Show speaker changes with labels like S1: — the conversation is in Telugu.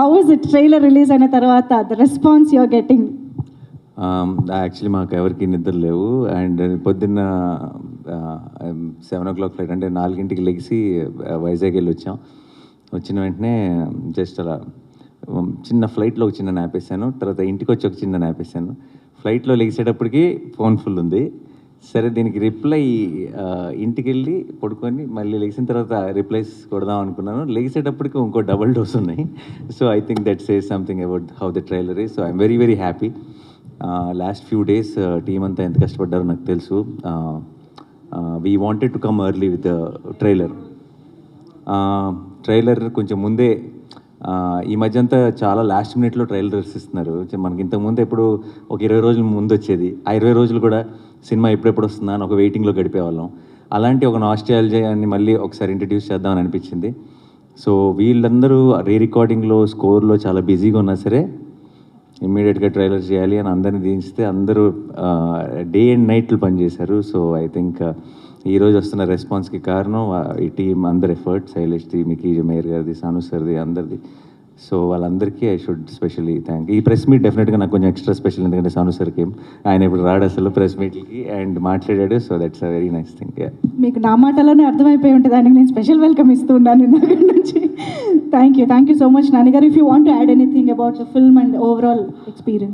S1: How is it trailer release అయిన తర్వాత the response you're getting
S2: actually మాకు ఎవరికి నిద్ర లేవు. అండ్ పొద్దున్న సెవెన్ ఓ క్లాక్ ఫ్లైట్ అంటే నాలుగింటికి లెగిసి వైజాగ్ వెళ్ళి వచ్చాం. వచ్చిన వెంటనే జస్ట్ అలా um, చిన్న ఫ్లైట్లో ఒక చిన్న నాపేసాను తర్వాత ఇంటికి వచ్చి ఒక చిన్న నాపేసాను ఫ్లైట్లో లెగిసేటప్పటికి ఫోన్ ఫుల్ ఉంది. సరే దీనికి రిప్లై ఇంటికి వెళ్ళి పడుకొని మళ్ళీ లెగిసిన తర్వాత రిప్లైస్ కొడదాం అనుకున్నాను. లెగిసేటప్పటికి ఇంకో డబల్ డోస్ ఉన్నాయి. So I think that says something about how the trailer is. So I'm very very happy. Last few days team అంతా ఎంత కష్టపడ్డారో నాకు తెలుసు. We wanted to come early with trailer trailer కొంచెం ముందే ఈ మధ్య అంతా చాలా లాస్ట్ మినిట్లో ట్రైలర్స్ ఇస్తున్నారు. మనకి ఇంతకుముందు ఎప్పుడు ఒక ఇరవై రోజుల ముందు వచ్చేది. ఆ ఇరవై రోజులు కూడా సినిమా ఎప్పుడెప్పుడు వస్తుందా అని ఒక వెయిటింగ్లో గడిపేవాళ్ళం అలాంటి ఒక నాస్టాలజీని మళ్ళీ ఒకసారి ఇంట్రడ్యూస్ చేద్దామని అనిపించింది. సో వీళ్ళందరూ రీ రికార్డింగ్లో స్కోర్లో చాలా బిజీగా ఉన్నా సరే ఇమ్మీడియట్గా ట్రైలర్ చేయాలి అని అందరిని దించితే అందరూ డే అండ్ నైట్లు పనిచేశారు. సో ఐ థింక్ ఈరోజు వస్తున్న రెస్పాన్స్కి కారణం ఈ టీం అందరి ఎఫర్ట్ శైలేష్ది మికీ మేయర్ గారిది సాను సార్ది అందరిది. సో వాళ్ళందరికీ ఐ షుడ్ స్పెషలీ థ్యాంక్ ఈ ప్రెస్ మీట్ డెఫినెట్గా నాకు కొంచెం ఎక్స్ట్రా స్పెషల్ ఎందుకంటే సాను సార్కి ఆయన ఇప్పుడు రాడు అసలు ప్రెస్ మీట్కి అండ్ మాట్లాడాడు. So that's a very nice thing
S1: మీకు నా మాటలోనే అర్థమైపోయి ఉంటుంది దానికి నేను స్పెషల్ వెల్కమ్ ఇస్తూ ఉన్నాను ఇందాక నుంచి. Thank you thank you so much. నాన్నగారు if you want add anything about the film and overall experience.